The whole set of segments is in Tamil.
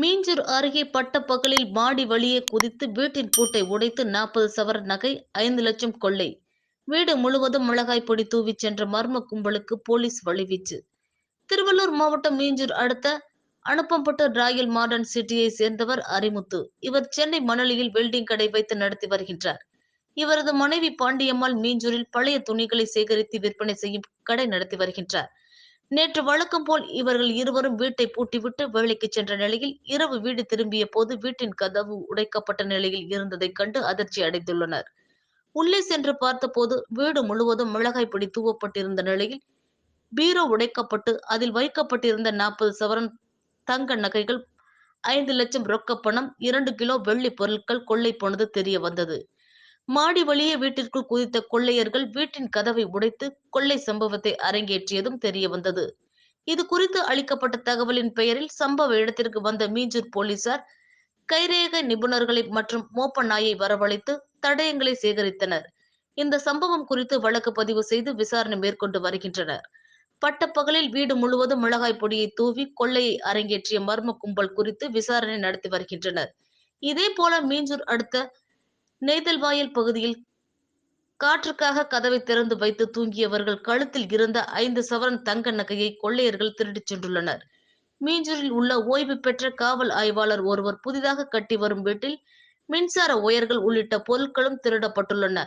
மீஞ்சூர் அருகே பட்டப்பகலில் மாடி வழியே குதித்து வீட்டின் பூட்டை உடைத்து நாற்பது சவர நகை ஐந்து லட்சம் கொள்ளை. வீடு முழுவதும் மிளகாய் பொடி தூவிச் சென்ற மர்ம கும்பலுக்கு போலீஸ் வழிவீச்சு. திருவள்ளூர் மாவட்டம் மீஞ்சூர் அடுத்த அனுப்பம்பட்டு ராயல் மாடர்ன் சிட்டியை சேர்ந்தவர் அரிமுத்து. இவர் சென்னை மணலியில் வெல்டிங் கடை வைத்து நடத்தி வருகின்றார். இவரது மனைவி பாண்டியம்மாள் மீஞ்சூரில் பழைய துணிகளை சேகரித்து விற்பனை செய்யும் கடை நடத்தி வருகின்றார். நேற்று வழக்கம் போல் இவர்கள் இருவரும் வீட்டை பூட்டிவிட்டு வேலைக்கு சென்ற நிலையில் இரவு வீடு திரும்பிய போது வீட்டின் கதவு உடைக்கப்பட்ட நிலையில் இருந்ததைக் கண்டு அதிர்ச்சி அடைந்துள்ளனர். உள்ளே சென்று பார்த்தபோது வீடு முழுவதும் மிளகாய் பொடி தூவப்பட்டிருந்த நிலையில் பீரோ உடைக்கப்பட்டு அதில் வைக்கப்பட்டிருந்த நாற்பது சவரன் தங்க நகைகள் ஐந்து லட்சம் ரொக்க பணம் இரண்டு கிலோ வெள்ளி பொருட்கள் கொள்ளை போனது தெரிய வந்தது. மாடி வழியே வீட்டிற்குள் குதித்த கொள்ளையர்கள் வீட்டின் கதவை உடைத்து கொள்ளை சம்பவத்தை அரங்கேற்றியதும் தெரிய வந்தது. இது குறித்து அளிக்கப்பட்ட தகவலின் பெயரில் சம்பவ இடத்திற்கு வந்த மீஞ்சூர் போலீசார் கைரேக நிபுணர்களை மற்றும் மோப்ப நாயை வரவழைத்து தடயங்களை சேகரித்தனர். இந்த சம்பவம் குறித்து வழக்கு பதிவு செய்து விசாரணை மேற்கொண்டு வருகின்றனர். பட்டப்பகலில் வீடு முழுவதும் மிளகாய் பொடியை தூவி கொள்ளையை அரங்கேற்றிய மர்ம கும்பல் குறித்து விசாரணை நடத்தி வருகின்றனர். இதே போல மீஞ்சூர் அடுத்த நெய்தல்வாயல் பகுதியில் காற்றுக்காக கதவை திறந்து வைத்து தூங்கியவர்கள் கழுத்தில் இருந்த ஐந்து சவரன் தங்க நகையை கொள்ளையர்கள் திருடிச் சென்றுள்ளனர். மீஞ்சூரில் உள்ள ஓய்வு பெற்ற காவல் ஆய்வாளர் ஒருவர் புதிதாக கட்டி வரும் வீட்டில் மின்சார ஒயர்கள் உள்ளிட்ட பொருட்களும் திருடப்பட்டுள்ளன.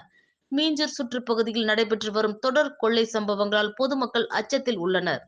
மீஞ்சூர் சுற்றுப்பகுதியில் நடைபெற்று வரும் தொடர் கொள்ளை சம்பவங்களால் பொதுமக்கள் அச்சத்தில் உள்ளனர்.